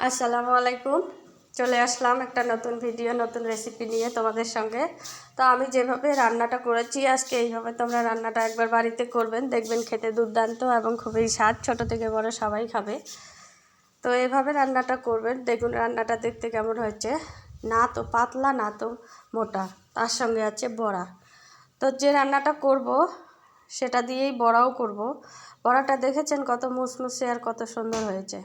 আসসালামু আলাইকুম। চলে আসলাম একটা নতুন ভিডিও, নতুন রেসিপি নিয়ে তোমাদের সঙ্গে। তো আমি যেভাবে রান্নাটা করেছি, আজকে এইভাবে তোমরা রান্নাটা একবার বাড়িতে করবেন। দেখবেন খেতে দুর্দান্ত এবং খুবই স্বাদ। ছোট থেকে বড় সবাই খাবে। তো এভাবে রান্নাটা করবেন। দেখুন রান্নাটা দেখতে কেমন হয়েছে। না তো পাতলা, না তো মোটা। তার সঙ্গে আছে বড়া। তো যে রান্নাটা করব, সেটা দিয়েই বড়াও করব। বড়াটা দেখেছেন কত মুসমুসে আর কত সুন্দর হয়েছে।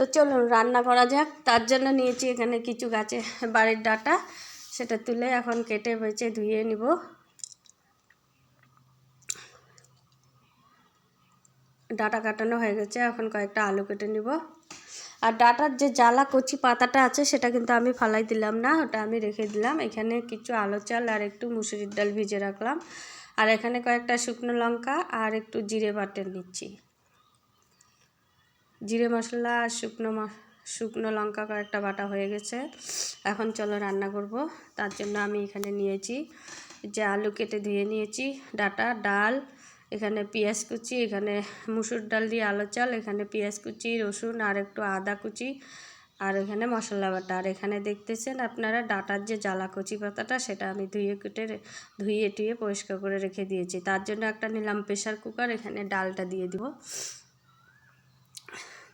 তো চলুন রান্না করা যাক। তার জন্য নিয়েছি এখানে কিছু গাছে বাড়ির ডাটা। সেটা তুলে এখন কেটে বেছে ধুয়ে নিব। ডাটা কাটানো হয়ে গেছে। এখন কয়েকটা আলু কেটে নিব। আর ডাটার যে জ্বালা কচি পাতাটা আছে, সেটা কিন্তু আমি ফালাই দিলাম না। ওটা আমি রেখে দিলাম। এখানে কিছু আলো চাল আর একটু মুসুরির ডাল ভিজে রাখলাম। আর এখানে কয়েকটা শুকনো লঙ্কা আর একটু জিরে বাটে নিচ্ছি। জিরে মশলা আর শুকনো শুকনো লঙ্কা কয়েকটা বাটা হয়ে গেছে। এখন চলো রান্না করব। তার জন্য আমি এখানে নিয়েছি যে আলু কেটে ধুয়ে নিয়েছি, ডাটা, ডাল, এখানে পেঁয়াজ কুচি, এখানে মুসুর ডাল দিয়ে আলো চাল, এখানে পেঁয়াজ কুচি, রসুন আর একটু আদা কুচি আর এখানে মশলা বাটা। আর এখানে দেখতেছেন আপনারা ডাটার যে জ্বালা কচি পাতাটা, সেটা আমি ধুয়ে কেটে ধুয়ে টুয়ে পরিষ্কার করে রেখে দিয়েছি। তার জন্য একটা নিলাম প্রেশার কুকার, এখানে ডালটা দিয়ে দিব।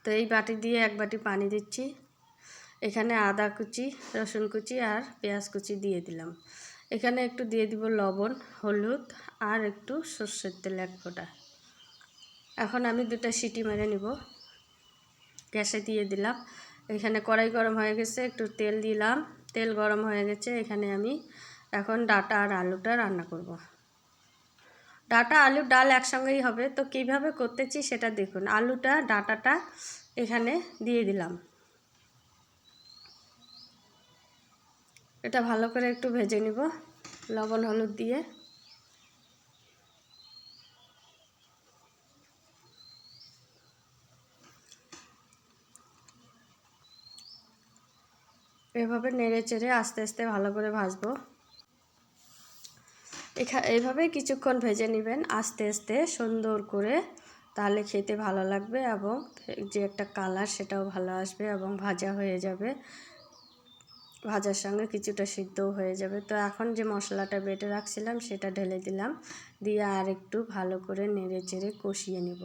তো এই বাটি দিয়ে এক বাটি পানি দিচ্ছি। এখানে আদা কুচি, রসুন কুচি আর পেঁয়াজ কুচি দিয়ে দিলাম। এখানে একটু দিয়ে দিব লবণ, হলুদ আর একটু সর্ষের তেল এক ফোঁটা। এখন আমি দুটা সিটি মেরে নিব। গ্যাসে দিয়ে দিলাম। এখানে কড়াই গরম হয়ে গেছে, একটু তেল দিলাম। তেল গরম হয়ে গেছে, এখানে আমি এখন ডাটা আর আলুটা রান্না করব। ডাটা আলু ডাল একসঙ্গেই হবে। তো কীভাবে করতেছি সেটা দেখুন। আলুটা, ডাটাটা এখানে দিয়ে দিলাম। এটা ভালো করে একটু ভেজে নিব, লবণ, হলুদ দিয়ে। এভাবে নেড়ে চেড়ে আস্তে আস্তে ভালো করে ভাজবো। এখা এইভাবে কিছুক্ষণ ভেজে নেবেন আস্তে আস্তে সুন্দর করে। তাহলে খেতে ভালো লাগবে এবং যে একটা কালার সেটাও ভালো আসবে এবং ভাজা হয়ে যাবে। ভাজার সঙ্গে কিছুটা সিদ্ধও হয়ে যাবে। তো এখন যে মশলাটা বেটে রাখছিলাম সেটা ঢেলে দিলাম। দিয়ে আর একটু ভালো করে নেড়ে চেড়ে কষিয়ে নেব।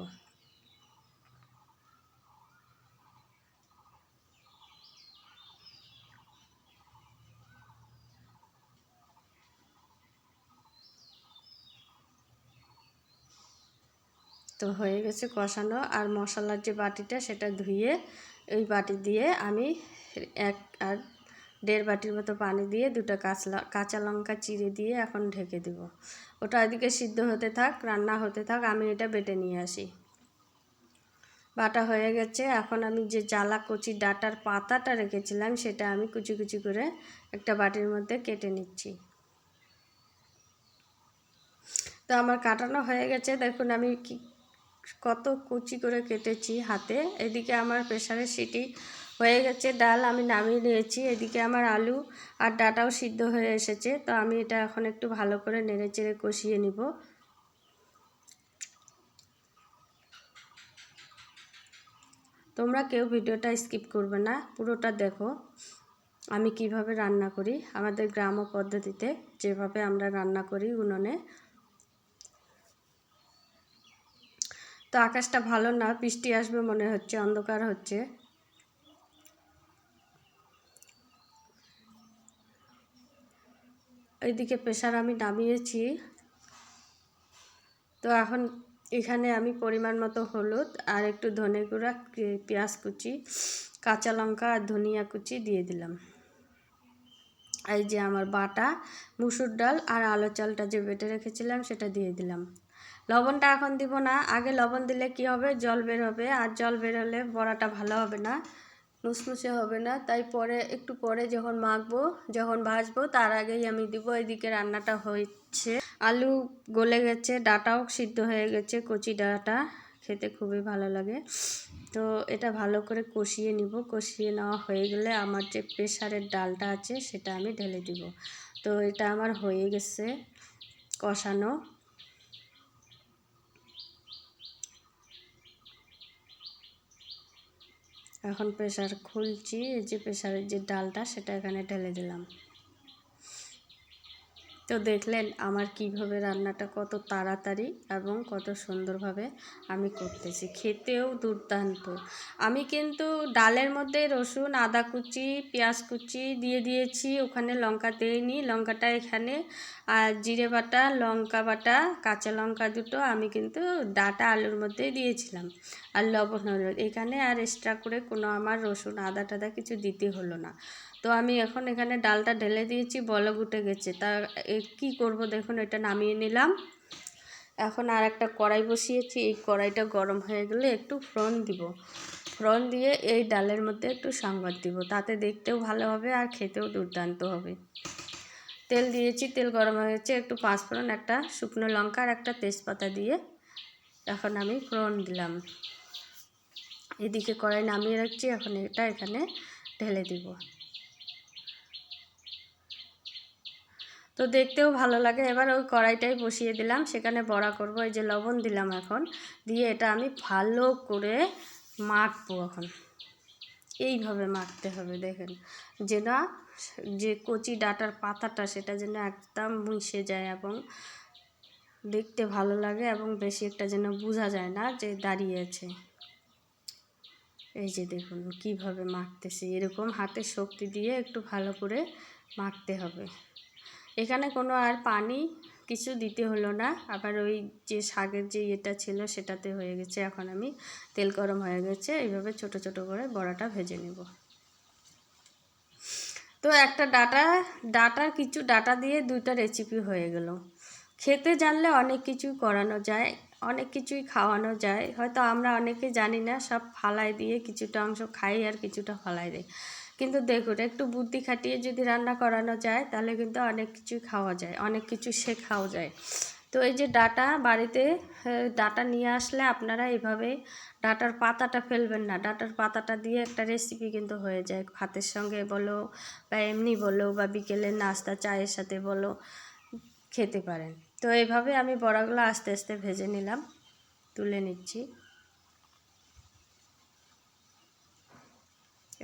তো হয়ে গেছে কষানো আর মশলার যে বাটিটা সেটা ধুয়ে ওই বাটি দিয়ে আমি এক আর দেড় বাটির মতো পানি দিয়ে দুটো কাঁচলা, কাঁচা লঙ্কা চিড়ে দিয়ে এখন ঢেকে দেব। ওটা এদিকে সিদ্ধ হতে থাক, রান্না হতে থাক, আমি এটা বেটে নিয়ে আসি। বাটা হয়ে গেছে, এখন আমি যে জ্বালা কচি ডাটার পাতাটা রেখেছিলাম সেটা আমি কুচি কুচি করে একটা বাটির মধ্যে কেটে নিচ্ছি। তো আমার কাটানো হয়ে গেছে, দেখুন আমি কত কুচি করে কেটেছি হাতে। এদিকে আমার প্রেশারের সিটি হয়ে গেছে, ডাল আমি নামিয়ে নিয়েছি। এদিকে আমার আলু আর ডাটাও সিদ্ধ হয়ে এসেছে, তো আমি এটা এখন একটু ভালো করে নেড়ে চেড়ে কষিয়ে নিব। তোমরা কেউ ভিডিওটা স্কিপ করবে না, পুরোটা দেখো। আমি কীভাবে রান্না করি, আমাদের গ্রাম্য পদ্ধতিতে যেভাবে আমরা রান্না করি উনুনে। তো আকাশটা ভালো না, বৃষ্টি আসবে মনে হচ্ছে, অন্ধকার হচ্ছে। এইদিকে প্রেশার আমি নামিয়েছি। তো এখন এখানে আমি পরিমাণ মতো হলুদ আর একটু ধনে গুঁড়া পেঁয়াজ কুচি, কাঁচা লঙ্কা আর ধনিয়া কুচি দিয়ে দিলাম। এই যে আমার বাটা, মুসুর ডাল আর আলো চালটা যে বেটে রেখেছিলাম সেটা দিয়ে দিলাম। লবণটা এখন দিব না। আগে লবণ দিলে কি হবে? জল বের হবে। আর জল বের হলে বড়াটা ভালো হবে না মুসমুসে হবে না। তাই পরে, একটু পরে যখন মাখবো, যখন ভাজবো, তার আগেই আমি দিব। এদিকে রান্নাটা হচ্ছে আলু গলে গেছে, ডাটাও সিদ্ধ হয়ে গেছে, কচি ডাটা। খেতে খুবই ভালো লাগে। তো এটা ভালো করে কষিয়ে নিব। কষিয়ে নেওয়া হয়ে গেলে আমার যে প্রেশারের ডালটা আছে, সেটা আমি ঢেলে দিব। তো এটা আমার হয়ে গেছে কষানো। এখন প্রেশার খুলছি যে প্রেশারের যে ডালটা সেটা এখানে ঢেলে দিলাম। তো দেখলেন আমার কীভাবে রান্নাটা কত তাড়াতাড়ি এবং কত সুন্দরভাবে আমি করতেছি। খেতেও দুর্দান্ত। আমি কিন্তু ডালের মধ্যে রসুন, আদা কুচি, পেঁয়াজ কুচি দিয়ে দিয়েছি, ওখানে লঙ্কা দিইনি। লঙ্কাটা এখানে আর জিরে বাটা, লঙ্কা বাটা, কাঁচা লঙ্কা দুটো আমি কিন্তু ডাটা আলুর মধ্যেই দিয়েছিলাম আর লবণ এখানে আর এক্সট্রা করে কোনো আমার রসুন, আদা টাদা কিছু দিতে হলো না। তো আমি এখন এখানে ডালটা ঢেলে দিয়েছি, বলক উঠে গেছে। তা কি করব দেখুন, এটা নামিয়ে নিলাম। এখন আর একটা কড়াই বসিয়েছি। এই কড়াইটা গরম হয়ে গেলে একটু ফ্রন দিব। ফ্রন দিয়ে এই ডালের মধ্যে একটু সাংবাদ দিব। তাতে দেখতেও ভালো হবে আর খেতেও দুর্দান্ত হবে। তেল দিয়েছি, তেল গরম হয়ে গেছে। একটু পাঁচফোড়ন, একটা শুকনো লঙ্কা আর একটা তেজপাতা দিয়ে এখন আমি ফোড়ন দিলাম। এদিকে কড়াই নামিয়ে রাখছি, এখন এটা এখানে ঢেলে দিব। তো দেখতেও ভালো লাগে, এবার ওই কড়াইটাই বসিয়ে দিলাম, সেখানে বড়া করব, এই যে লবণ দিলাম এখন, দিয়ে এটা আমি ভালো করে মাখবো এখন। এইভাবে মাখতে হবে, দেখেন। যে না যে কচি ডাটার পাতাটা সেটা যেন একদম মিশে যায় এবং দেখতে ভালো লাগে এবং বেশি একটা যেন বোঝা যায় না যে দাঁড়িয়ে আছে। এই যে দেখুন কীভাবে মাখতেছি, এরকম হাতে শক্তি দিয়ে একটু ভালো করে মাখতে হবে। এখানে কোনো আর পানি কিছু দিতে হলো না, আবার ওই যে শাকের যে ইয়েটা ছিল সেটাতে হয়ে গেছে, এখন আমি তেল গরম হয়ে গেছে, এইভাবে ছোট ছোট করে বড়াটা ভেজে নেব। তো একটা ডাটা, ডাটার কিছু ডাটা দিয়ে দুইটা রেসিপি হয়ে গেল। খেতে জানলে অনেক কিছু করানো যায়, অনেক কিছুই খাওয়ানো যায়। হয়তো আমরা অনেকে জানি না, সব ফালাই দিয়ে কিছুটা অংশ খাই আর কিছুটা ফালাই দেয় কিন্তু দেখুন, একটু বুদ্ধি খাটিয়ে যদি রান্না করানো যায়, তাহলে কিন্তু অনেক কিছুই খাওয়া যায়, অনেক কিছু শেখাও যায়। তো এই যে ডাটা বাড়িতে ডাটা নিয়ে আসলে আপনারা এভাবে ডাটার পাতাটা ফেলবেন না। ডাটার পাতাটা দিয়ে একটা রেসিপি কিন্তু হয়ে যায়। ভাতের সঙ্গে বলো বা এমনি বলো বা বিকেলে নাস্তা, চায়ের সাথে বলো, খেতে পারেন। তো এইভাবে আমি বড়াগুলো আস্তে আস্তে ভেজে নিলাম, তুলে নিচ্ছি।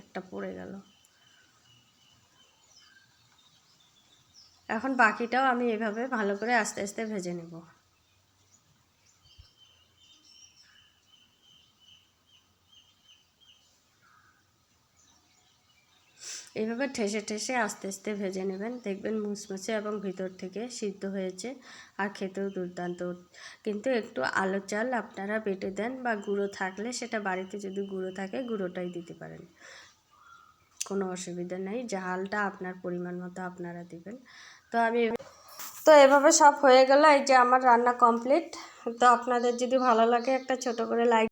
একটা পড়ে গেল। এখন বাকিটাও আমি এভাবে ভালো করে আস্তে আস্তে ভেজে নেব। এইভাবে ঠেসে ঠেসে আস্তে আস্তে ভেজে নেবেন। দেখবেন মুচমুচে এবং ভিতর থেকে সিদ্ধ হয়েছে আর খেতেও দুর্দান্ত। কিন্তু একটু আলো চাল আপনারা বেটে দেন বা গুঁড়ো থাকলে সেটা বাড়িতে যদি গুঁড়ো থাকে, গুঁড়োটাই দিতে পারেন। কোনো অসুবিধা নেই। ঝালটা আপনার পরিমাণ মতো আপনারা দিবেন। তো আমি তো এভাবে সব হয়ে গেল, এই যে আমার রান্না কমপ্লিট তো আপনাদের যদি ভালো লাগে একটা ছোট করে লাইক